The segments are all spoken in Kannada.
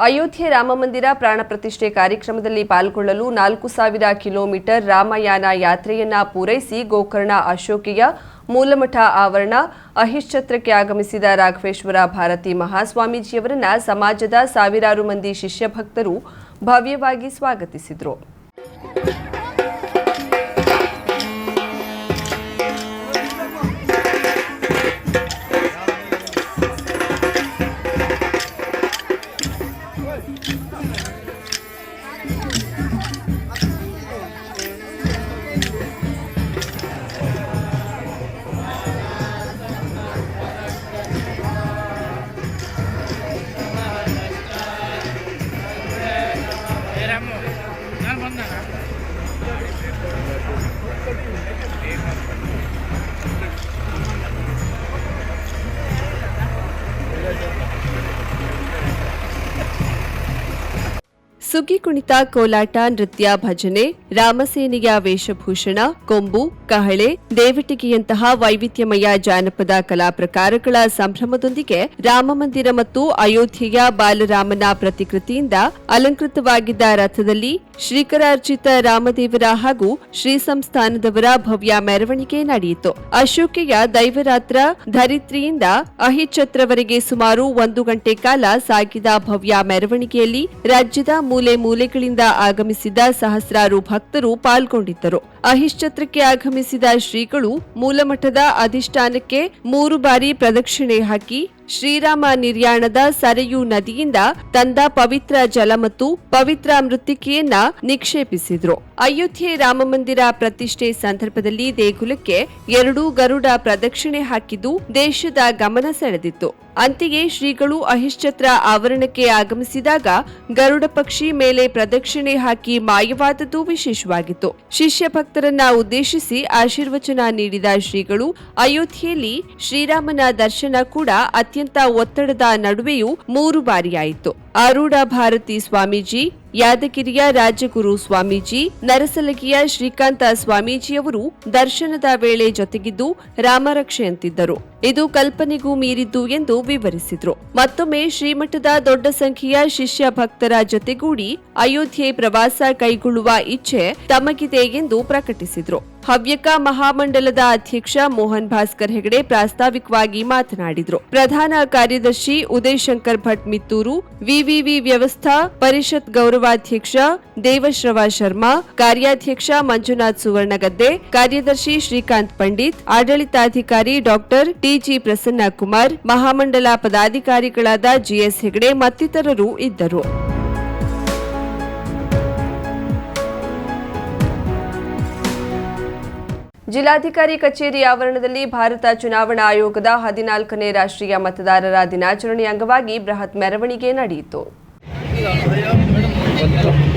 ಅಯೋಧ್ಯೆ ರಾಮಮಂದಿರ ಪ್ರಾಣ ಪ್ರತಿಷ್ಠೆ ಕಾರ್ಯಕ್ರಮದಲ್ಲಿ ಪಾಲ್ಗೊಳ್ಳಲು ನಾಲ್ಕು ಸಾವಿರ ಕಿಲೋಮೀಟರ್ ರಾಮಯಾನ ಯಾತ್ರೆಯನ್ನ ಪೂರೈಸಿ ಗೋಕರ್ಣ ಅಶೋಕಿಯ ಮೂಲಮಠ ಆವರಣ ಅಹಿಶ್ಚತ್ರಕ್ಕೆ ಆಗಮಿಸಿದ ರಾಘವೇಶ್ವರ ಭಾರತಿ ಮಹಾಸ್ವಾಮೀಜಿಯವರನ್ನ ಸಮಾಜದ ಸಾವಿರಾರು ಮಂದಿ ಶಿಷ್ಯ ಭಕ್ತರು ಭವ್ಯವಾಗಿ ಸ್ವಾಗತಿಸಿದರು. ಸುಗ್ಗಿ ಕುಣಿತ, ಕೋಲಾಟ, ನೃತ್ಯ, ಭಜನೆ, ರಾಮಸೇನೆಯ ವೇಷಭೂಷಣ, ಕೊಂಬು, ಕಹಳೆ, ದೇವಟಿಗೆಯಂತಹ ವೈವಿಧ್ಯಮಯ ಜಾನಪದ ಕಲಾ ಪ್ರಕಾರಗಳ ಸಂಭ್ರಮದೊಂದಿಗೆ ರಾಮಮಂದಿರ ಮತ್ತು ಅಯೋಧ್ಯೆಯ ಬಾಲರಾಮನ ಪ್ರತಿಕೃತಿಯಿಂದ ಅಲಂಕೃತವಾಗಿದ್ದ ರಥದಲ್ಲಿ ಶ್ರೀಕರಾರ್ಜಿತ ರಾಮದೇವರ ಹಾಗೂ ಶ್ರೀ ಸಂಸ್ಥಾನದವರ ಭವ್ಯ ಮೆರವಣಿಗೆ ನಡೆಯಿತು. ಅಶೋಕೆಯ ದೈವರಾತ್ರ ಧರಿತ್ರಿಯಿಂದ ಅಹಿಚ್ಛತ್ರವರೆಗೆ ಸುಮಾರು ಒಂದು ಗಂಟೆ ಕಾಲ ಸಾಗಿದ ಭವ್ಯ ಮೆರವಣಿಗೆಯಲ್ಲಿ ರಾಜ್ಯದ ಮೂಲೆ ಮೂಲೆಗಳಿಂದ ಆಗಮಿಸಿದ ಸಹಸ್ರಾರು ಭಕ್ತರು ಪಾಲ್ಗೊಂಡಿದ್ದರು. ಅಹಿಶ್ಚತ್ರಕ್ಕೆ ಆಗಮಿಸಿದ ಶ್ರೀಗಳು ಮೂಲಮಠದ ಅಧಿಷ್ಠಾನಕ್ಕೆ ಮೂರು ಬಾರಿ ಪ್ರದಕ್ಷಿಣೆ ಹಾಕಿ ಶ್ರೀರಾಮ ನಿರ್ಯಾಣದ ಸರೆಯು ನದಿಯಿಂದ ತಂದ ಪವಿತ್ರ ಜಲ ಮತ್ತು ಪವಿತ್ರ ಮೃತ್ತಿಕೆಯನ್ನ ನಿಕ್ಷೇಪಿಸಿದ್ರು. ಅಯೋಧ್ಯೆ ರಾಮಮಂದಿರ ಪ್ರತಿಷ್ಠೆ ಸಂದರ್ಭದಲ್ಲಿ ದೇಗುಲಕ್ಕೆ ಎರಡೂ ಗರುಡ ಪ್ರದಕ್ಷಿಣೆ ಹಾಕಿದ್ದು ದೇಶದ ಗಮನ ಸೆಳೆದಿತ್ತು. ಅಂತೆಯೇ ಶ್ರೀಗಳು ಅಹಿಶ್ಚತ್ರ ಆವರಣಕ್ಕೆ ಆಗಮಿಸಿದಾಗ ಗರುಡ ಪಕ್ಷಿ ಮೇಲೆ ಪ್ರದಕ್ಷಿಣೆ ಹಾಕಿ ಮಾಯವಾದದ್ದು ವಿಶೇಷವಾಗಿತ್ತು. ಶಿಷ್ಯ ಭಕ್ತರನ್ನ ಉದ್ದೇಶಿಸಿ ಆಶೀರ್ವಚನ ನೀಡಿದ ಶ್ರೀಗಳು ಅಯೋಧ್ಯೆಯಲ್ಲಿ ಶ್ರೀರಾಮನ ದರ್ಶನ ಕೂಡ ಅತ್ಯಂತ ಒತ್ತಡದ ನಡುವೆಯೂ ಮೂರು ಬಾರಿಯಾಯಿತು. ಆರೂಢ ಭಾರತಿ ಸ್ವಾಮೀಜಿ ಯಾದಗಿರಿಯ ರಾಜಗುರು ಸ್ವಾಮೀಜಿ, ನರಸಲಗಿಯ ಶ್ರೀಕಾಂತ ಸ್ವಾಮೀಜಿಯವರು ದರ್ಶನದ ವೇಳೆ ಜೊತೆಗಿದ್ದು ರಾಮರಕ್ಷೆಯಂತಿದ್ದರು. ಇದು ಕಲ್ಪನೆಗೂ ಮೀರಿದ್ದು ಎಂದು ವಿವರಿಸಿದ್ರು. ಮತ್ತೊಮ್ಮೆ ಶ್ರೀಮಠದ ದೊಡ್ಡ ಸಂಖ್ಯೆಯ ಶಿಷ್ಯ ಭಕ್ತರ ಜೊತೆಗೂಡಿ ಅಯೋಧ್ಯೆ ಪ್ರವಾಸ ಕೈಗೊಳ್ಳುವ ಇಚ್ಛೆ ತಮಗಿದೆ ಎಂದು ಪ್ರಕಟಿಸಿದ್ರು. ಹವ್ಯಕ ಮಹಾಮಂಡಲದ ಅಧ್ಯಕ್ಷ ಮೋಹನ್ ಭಾಸ್ಕರ್ ಹೆಗಡೆ ಪ್ರಾಸ್ತಾವಿಕವಾಗಿ ಮಾತನಾಡಿದರು. ಪ್ರಧಾನ ಕಾರ್ಯದರ್ಶಿ ಉದಯ್ ಶಂಕರ್ ಭಟ್ ಮಿತ್ತೂರು, ವಿವಿವಿ ವ್ಯವಸ್ಥಾ ಪರಿಷತ್ ಗೌರವಾಧ್ಯಕ್ಷ ದೇವಶ್ರವ ಶರ್ಮಾ, ಕಾರ್ಯಾಧ್ಯಕ್ಷ ಮಂಜುನಾಥ್ ಸುವರ್ಣಗದ್ದೆ, ಕಾರ್ಯದರ್ಶಿ ಶ್ರೀಕಾಂತ್ ಪಂಡಿತ್, ಆಡಳಿತಾಧಿಕಾರಿ ಡಾಕ್ಟರ್ ಟಿಜಿ ಪ್ರಸನ್ನ ಕುಮಾರ್ ಮಹಾಮಂಡಲ ಪದಾಧಿಕಾರಿಗಳಾದ ಜಿಎಸ್ ಹೆಗಡೆ ಮತ್ತಿತರರು ಇದ್ದರು. ಜಿಲ್ಲಾಧಿಕಾರಿ ಕಚೇರಿ ಆವರಣದಲ್ಲಿ ಭಾರತ ಚುನಾವಣಾ ಆಯೋಗದ ಹದಿನಾಲ್ಕನೇ ರಾಷ್ಟ್ರೀಯ ಮತದಾರರ ದಿನಾಚರಣೆ ಅಂಗವಾಗಿ ಬೃಹತ್ ಮೆರವಣಿಗೆ ನಡೆಯಿತು. Ganito.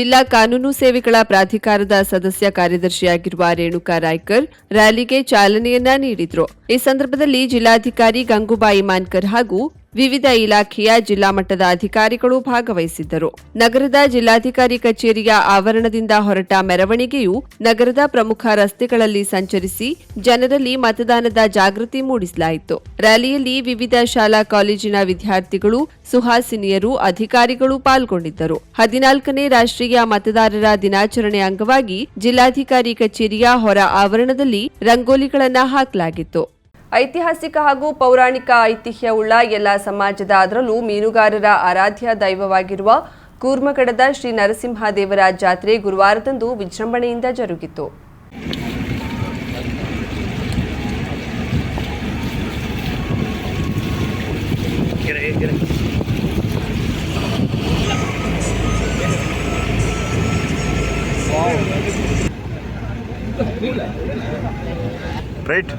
ಜಿಲ್ಲಾ ಕಾನೂನು ಸೇವೆಗಳ ಪ್ರಾಧಿಕಾರದ ಸದಸ್ಯ ಕಾರ್ಯದರ್ಶಿಯಾಗಿರುವ ರೇಣುಕಾ ರಾಯ್ಕರ್ ರ್ಯಾಲಿಗೆ ಚಾಲನೆಯನ್ನ ನೀಡಿದ್ರು. ಈ ಸಂದರ್ಭದಲ್ಲಿ ಜಿಲ್ಲಾಧಿಕಾರಿ ಗಂಗೂಬಾಯಿ ಮಾನ್ಕರ್ ಹಾಗೂ ವಿವಿಧ ಇಲಾಖೆಯ ಜಿಲ್ಲಾ ಮಟ್ಟದ ಅಧಿಕಾರಿಗಳು ಭಾಗವಹಿಸಿದ್ದರು. ನಗರದ ಜಿಲ್ಲಾಧಿಕಾರಿ ಕಚೇರಿಯ ಆವರಣದಿಂದ ಹೊರಟ ಮೆರವಣಿಗೆಯು ನಗರದ ಪ್ರಮುಖ ರಸ್ತೆಗಳಲ್ಲಿ ಸಂಚರಿಸಿ ಜನರಲ್ಲಿ ಮತದಾನದ ಜಾಗೃತಿ ಮೂಡಿಸಲಾಯಿತು. ರ್ಯಾಲಿಯಲ್ಲಿ ವಿವಿಧ ಶಾಲಾ ಕಾಲೇಜಿನ ವಿದ್ಯಾರ್ಥಿಗಳು, ಸುಹಾಸಿನಿಯರು, ಅಧಿಕಾರಿಗಳು ಪಾಲ್ಗೊಂಡಿದ್ದರು. ಹದಿನಾಲ್ಕನೇ ರಾಷ್ಟ್ರೀಯ ಮತದಾರರ ದಿನಾಚರಣೆ ಅಂಗವಾಗಿ ಜಿಲ್ಲಾಧಿಕಾರಿ ಕಚೇರಿಯ ಹೊರ ಆವರಣದಲ್ಲಿ ರಂಗೋಲಿಗಳನ್ನು ಹಾಕಲಾಗಿತ್ತು. ಐತಿಹಾಸಿಕ ಹಾಗೂ ಪೌರಾಣಿಕ ಐತಿಹ್ಯವುಳ್ಳ ಎಲ್ಲ ಸಮಾಜದ ಅದರಲ್ಲೂ ಮೀನುಗಾರರ ಆರಾಧ್ಯ ದೈವವಾಗಿರುವ ಕೂರ್ಮಗಡದ ಶ್ರೀ ನರಸಿಂಹದೇವರ ಜಾತ್ರೆ ಗುರುವಾರದಂದು ವಿಜೃಂಭಣೆಯಿಂದ ಜರುಗಿತು. ರೈಟ್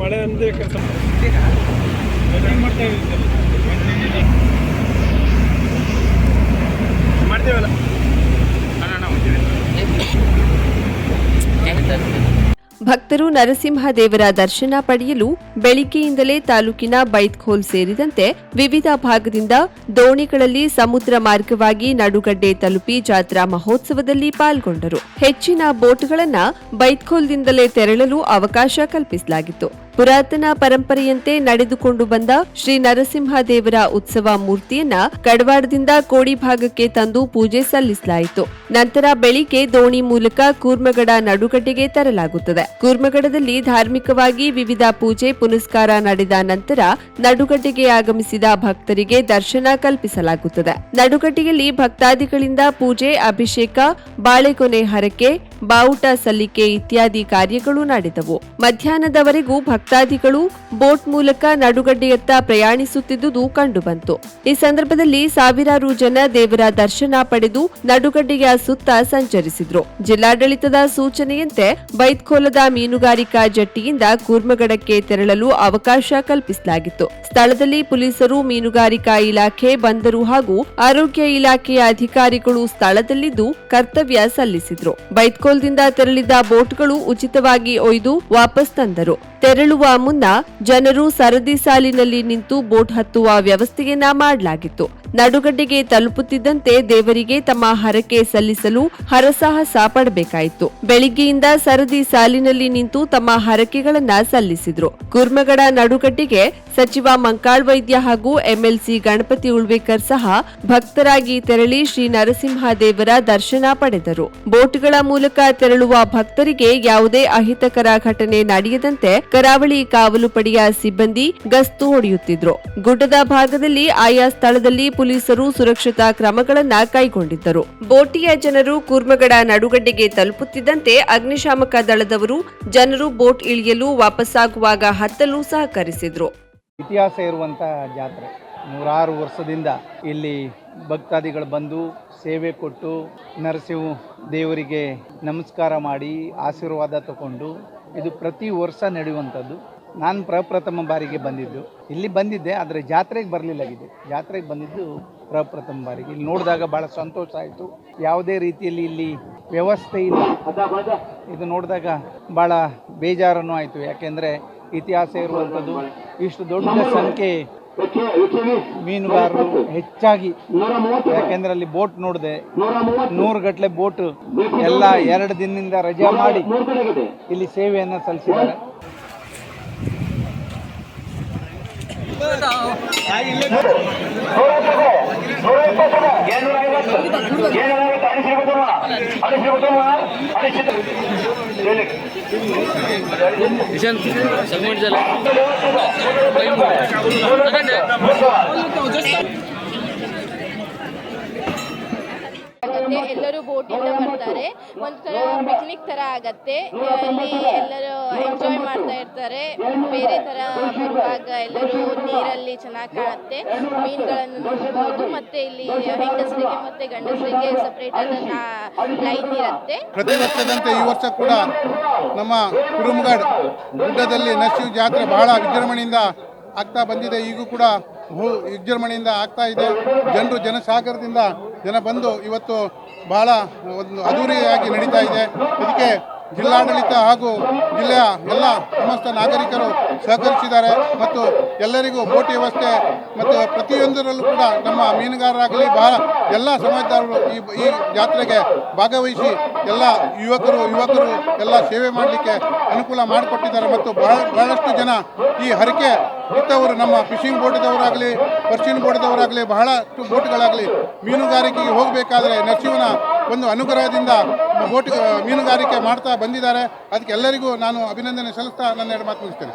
ಮಳೆ ಅಂದ್ರೆ ಕೆಲಸ ಮಾಡ್ತೇವಲ್ಲ ಭಕ್ತರು ನರಸಿಂಹ ದೇವರ ದರ್ಶನ ಪಡೆಯಲು ಬೆಳಿಗ್ಗೆಯಿಂದಲೇ ತಾಲೂಕಿನ ಬೈತ್ಖೋಲ್ ಸೇರಿದಂತೆ ವಿವಿಧ ಭಾಗದಿಂದ ದೋಣಿಗಳಲ್ಲಿ ಸಮುದ್ರ ಮಾರ್ಗವಾಗಿ ನಡುಗಡ್ಡೆ ತಲುಪಿ ಜಾತ್ರಾ ಮಹೋತ್ಸವದಲ್ಲಿ ಪಾಲ್ಗೊಂಡರು. ಹೆಚ್ಚಿನ ಬೋಟ್ಗಳನ್ನು ಬೈತ್ಖೋಲ್ದಿಂದಲೇ ತೆರಳಲು ಅವಕಾಶ ಕಲ್ಪಿಸಲಾಗಿತ್ತು. ಪುರಾತನ ಪರಂಪರೆಯಂತೆ ನಡೆದುಕೊಂಡು ಬಂದ ಶ್ರೀ ನರಸಿಂಹ ದೇವರ ಉತ್ಸವ ಮೂರ್ತಿಯನ್ನ ಕಡವಾಡದಿಂದ ಕೋಡಿ ಭಾಗಕ್ಕೆ ತಂದು ಪೂಜೆ ಸಲ್ಲಿಸಲಾಯಿತು. ನಂತರ ಬೆಳಿಗ್ಗೆ ದೋಣಿ ಮೂಲಕ ಕೂರ್ಮಗಡ ನಡುಗಡ್ಡೆಗೆ ತರಲಾಗುತ್ತದೆ. ಕೂರ್ಮಗಡದಲ್ಲಿ ಧಾರ್ಮಿಕವಾಗಿ ವಿವಿಧ ಪೂಜೆ, ಪುನಸ್ಕಾರ ನಡೆದ ನಂತರ ನಡುಗಡ್ಡೆಗೆ ಆಗಮಿಸಿದ ಭಕ್ತರಿಗೆ ದರ್ಶನ ಕಲ್ಪಿಸಲಾಗುತ್ತದೆ. ನಡುಗಡ್ಡೆಯಲ್ಲಿ ಭಕ್ತಾದಿಗಳಿಂದ ಪೂಜೆ, ಅಭಿಷೇಕ ಬಾಳೆಕೊನೆ ಹರಕೆ ಬಾವುಟ ಸಲ್ಲಿಕೆ ಇತ್ಯಾದಿ ಕಾರ್ಯಗಳು ನಡೆದವು. ಮಧ್ಯಾಹ್ನದವರೆಗೂ ಭಕ್ತಾದಿಗಳು ಬೋಟ್ ಮೂಲಕ ನಡುಗಡ್ಡೆಯತ್ತ ಪ್ರಯಾಣಿಸುತ್ತಿದ್ದುದು ಕಂಡುಬಂತು. ಈ ಸಂದರ್ಭದಲ್ಲಿ ಸಾವಿರಾರು ಜನ ದೇವರ ದರ್ಶನ ಪಡೆದು ನಡುಗಡ್ಡೆಯ ಸುತ್ತ ಸಂಚರಿಸಿದ್ರು. ಜಿಲ್ಲಾಡಳಿತದ ಸೂಚನೆಯಂತೆ ಬೈತ್ಖೋಲದ ಮೀನುಗಾರಿಕಾ ಜಟ್ಟಿಯಿಂದ ಕೂರ್ಮಗಡಕ್ಕೆ ತೆರಳಲು ಅವಕಾಶ ಕಲ್ಪಿಸಲಾಗಿತ್ತು. ಸ್ಥಳದಲ್ಲಿ ಪೊಲೀಸರು, ಮೀನುಗಾರಿಕಾ ಇಲಾಖೆ, ಬಂದರು ಹಾಗೂ ಆರೋಗ್ಯ ಇಲಾಖೆಯ ಅಧಿಕಾರಿಗಳು ಸ್ಥಳದಲ್ಲಿದ್ದು ಕರ್ತವ್ಯ ಸಲ್ಲಿಸಿದ್ರು. ಬೈತ್ಕೋಲ್ದಿಂದ ತೆರಳಿದ್ದ ಬೋಟ್ಗಳು ಉಚಿತವಾಗಿ ಒಯ್ದು ವಾಪಸ್ ತಂದರು. ತೆರಳುವ ಮುನ್ನ ಜನರು ಸರದಿ ಸಾಲಿನಲ್ಲಿ ನಿಂತು ಬೋಟ್ ಹತ್ತುವ ವ್ಯವಸ್ಥೆಯನ್ನ ಮಾಡಲಾಗಿತ್ತು. ನಡುಗಡ್ಡೆಗೆ ತಲುಪುತ್ತಿದ್ದಂತೆ ದೇವರಿಗೆ ತಮ್ಮ ಹರಕೆ ಸಲ್ಲಿಸಲು ಹರಸಾಹಸ ಪಡಬೇಕಾಯಿತು. ಬೆಳಿಗ್ಗೆಯಿಂದ ಸರದಿ ಸಾಲಿನಲ್ಲಿ ನಿಂತು ತಮ್ಮ ಹರಕೆಗಳನ್ನ ಸಲ್ಲಿಸಿದ್ರು. ಕುರ್ಮಗಡ ನಡುಗಡ್ಡೆಗೆ ಸಚಿವ ಮಂಕಾಳ್ ವೈದ್ಯ ಹಾಗೂ ಎಂಎಲ್ಸಿ ಗಣಪತಿ ಉಳ್ವೇಕರ್ ಸಹ ಭಕ್ತರಾಗಿ ತೆರಳಿ ಶ್ರೀ ನರಸಿಂಹ ದೇವರ ದರ್ಶನ ಪಡೆದರು. ಬೋಟ್ಗಳ ಮೂಲಕ ತೆರಳುವ ಭಕ್ತರಿಗೆ ಯಾವುದೇ ಅಹಿತಕರ ಘಟನೆ ನಡೆಯದಂತೆ ಕರಾವಳಿ ಕಾವಲು ಪಡೆಯ ಸಿಬ್ಬಂದಿ ಗಸ್ತು ಹೊಡೆಯುತ್ತಿದ್ರು. ಗುಡ್ಡದ ಭಾಗದಲ್ಲಿ ಆಯಾ ಸ್ಥಳದಲ್ಲಿ ಪೊಲೀಸರು ಸುರಕ್ಷತಾ ಕ್ರಮಗಳನ್ನು ಕೈಗೊಂಡಿದ್ದರು. ಬೋಟಿಯ ಜನರು ಕೂರ್ಮಗಡ ನಡುಗಡ್ಡೆಗೆ ತಲುಪುತ್ತಿದ್ದಂತೆ ಅಗ್ನಿಶಾಮಕ ದಳದವರು ಜನರು ಬೋಟ್ ಇಳಿಯಲು ವಾಪಸ್ಸಾಗುವಾಗ ಹತ್ತಲು ಸಹಕರಿಸಿದ್ರು. ಇತಿಹಾಸ ಇರುವಂತಹ ಜಾತ್ರೆ. ನೂರಾರು ವರ್ಷದಿಂದ ಇಲ್ಲಿ ಭಕ್ತಾದಿಗಳು ಬಂದು ಸೇವೆ ಕೊಟ್ಟು ನರಸಿಂಹ ದೇವರಿಗೆ ನಮಸ್ಕಾರ ಮಾಡಿ ಆಶೀರ್ವಾದ ತಗೊಂಡು ಇದು ಪ್ರತಿ ವರ್ಷ ನಡೆಯುವಂಥದ್ದು. ನಾನು ಪ್ರಪ್ರಥಮ ಬಾರಿಗೆ ಬಂದಿದ್ದು. ಇಲ್ಲಿ ಬಂದಿದ್ದೆ, ಆದರೆ ಜಾತ್ರೆಗೆ ಬರಲಿಲ್ಲಾಗಿದೆ. ಜಾತ್ರೆಗೆ ಬಂದಿದ್ದು ಪ್ರಪ್ರಥಮ ಬಾರಿಗೆ. ಇಲ್ಲಿ ನೋಡಿದಾಗ ಭಾಳ ಸಂತೋಷ ಆಯಿತು. ಯಾವುದೇ ರೀತಿಯಲ್ಲಿ ಇಲ್ಲಿ ವ್ಯವಸ್ಥೆ ಇಲ್ಲ. ಇದು ನೋಡಿದಾಗ ಭಾಳ ಬೇಜಾರನೂ ಆಯಿತು. ಯಾಕೆಂದರೆ ಇತಿಹಾಸ ಇರುವಂಥದ್ದು, ಇಷ್ಟು ದೊಡ್ಡ ಸಂಖ್ಯೆ ಮೀನುಗಾರರು ಹೆಚ್ಚಾಗಿ. ಯಾಕೆಂದ್ರೆ ಅಲ್ಲಿ ಬೋಟ್ ನೋಡಿದೆ. ನೂರು ಗಟ್ಟಲೆ ಬೋಟ್ ಎಲ್ಲ ಎರಡು ದಿನದಿಂದ ರಜೆ ಮಾಡಿ ಇಲ್ಲಿ ಸೇವೆಯನ್ನು ಸಲ್ಲಿಸಿದ್ದಾರೆ. ಸಬ್ಮಿಟ್ झालं ಆಗತ್ತೆ ಎಲ್ಲರೂ ಬೋಟಿಂದ ಬರ್ತಾರೆ. ಒಂಥರ ಪಿಕ್ನಿಕ್ ತರ ಆಗತ್ತೆ. ಅಲ್ಲಿ ಎಲ್ಲರೂ ಎಂಜಾಯ್ ಮಾಡ್ತಾ ಇರ್ತಾರೆ. ಬೇರೆ ತರ ಬರುವಾಗ ಎಲ್ಲರೂ ನೀರಲ್ಲಿ ಚೆನ್ನಾಗಿ ಕಾಣುತ್ತೆ. ಮೀನುಗಳನ್ನು ನೋಡ್ಬೋದು ಮತ್ತೆ ಇಲ್ಲಿ ಹೆಂಗಸರಿಗೆ ಮತ್ತೆ ಗಂಡಸರಿಗೆ ಸಪ್ರೇಟ್ ಆದ ಲೈನ್ ಇರುತ್ತೆ. ಪ್ರತಿ ವರ್ಷದಂತೆ ಈ ವರ್ಷ ಕೂಡ ನಮ್ಮ ಕುರುಮಗಡ್ ಗುಡ್ಡದಲ್ಲಿ ನಶಿವ್ ಜಾತ್ರೆ ಬಹಳ ವಿಜೃಂಭಣೆಯಿಂದ ಆಗ್ತಾ ಬಂದಿದೆ. ಈಗೂ ಕೂಡ ವಿಜೃಂಭಣೆಯಿಂದ ಆಗ್ತಾ ಇದೆ. ಜನರು ಜನಸಾಗರದಿಂದ ಜನ ಬಂದು ಇವತ್ತು ಬಹಳ ಒಂದು ಅದ್ದೂರಿಯಾಗಿ ನಡೀತಾ ಇದೆ. ಇದಕ್ಕೆ ಜಿಲ್ಲಾಡಳಿತ ಹಾಗೂ ಜಿಲ್ಲೆಯ ಎಲ್ಲ ಸಮಸ್ತ ನಾಗರಿಕರು ಸಹಕರಿಸಿದ್ದಾರೆ. ಮತ್ತು ಎಲ್ಲರಿಗೂ ಬೋಟ್ ವ್ಯವಸ್ಥೆ ಮತ್ತು ಪ್ರತಿಯೊಂದರಲ್ಲೂ ಕೂಡ ನಮ್ಮ ಮೀನುಗಾರರಾಗಲಿ, ಬಹಳ ಎಲ್ಲ ಸಮಾಜದವರು ಈ ಈ ಜಾತ್ರೆಗೆ ಭಾಗವಹಿಸಿ ಎಲ್ಲ ಯುವಕರು ಯುವಕರು ಎಲ್ಲ ಸೇವೆ ಮಾಡಲಿಕ್ಕೆ ಅನುಕೂಲ ಮಾಡಿಕೊಟ್ಟಿದ್ದಾರೆ. ಮತ್ತು ಬಹಳ, ಬಹಳಷ್ಟು ಜನ ಈ ಹರಕೆ ಇತ್ತವರು ನಮ್ಮ ಫಿಶಿಂಗ್ ಬೋಟ್ದವರಾಗಲಿ ಪರ್ಚಿನ್ ಬೋಟ್ದವರಾಗಲಿ ಬಹಳಷ್ಟು ಬೋಟ್ಗಳಾಗಲಿ ಮೀನುಗಾರಿಕೆಗೆ ಹೋಗಬೇಕಾದ್ರೆ ನರಸಿಂಹನ ಒಂದು ಅನುಗ್ರಹದಿಂದ ಬೋಟ್ ಮೀನುಗಾರಿಕೆ ಮಾಡ್ತಾ ಬಂದಿದ್ದಾರೆ. ಅದಕ್ಕೆ ಎಲ್ಲರಿಗೂ ನಾನು ಅಭಿನಂದನೆ ಸಲ್ಲಿಸ್ತಾ ನನ್ನ ಎರಡು ಮಾತು ಮುಗಿಸ್ತೇನೆ.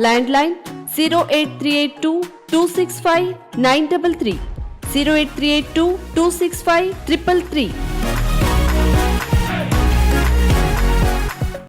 landline zero eight three eight two two six five nine double three zero eight three eight two two six five triple three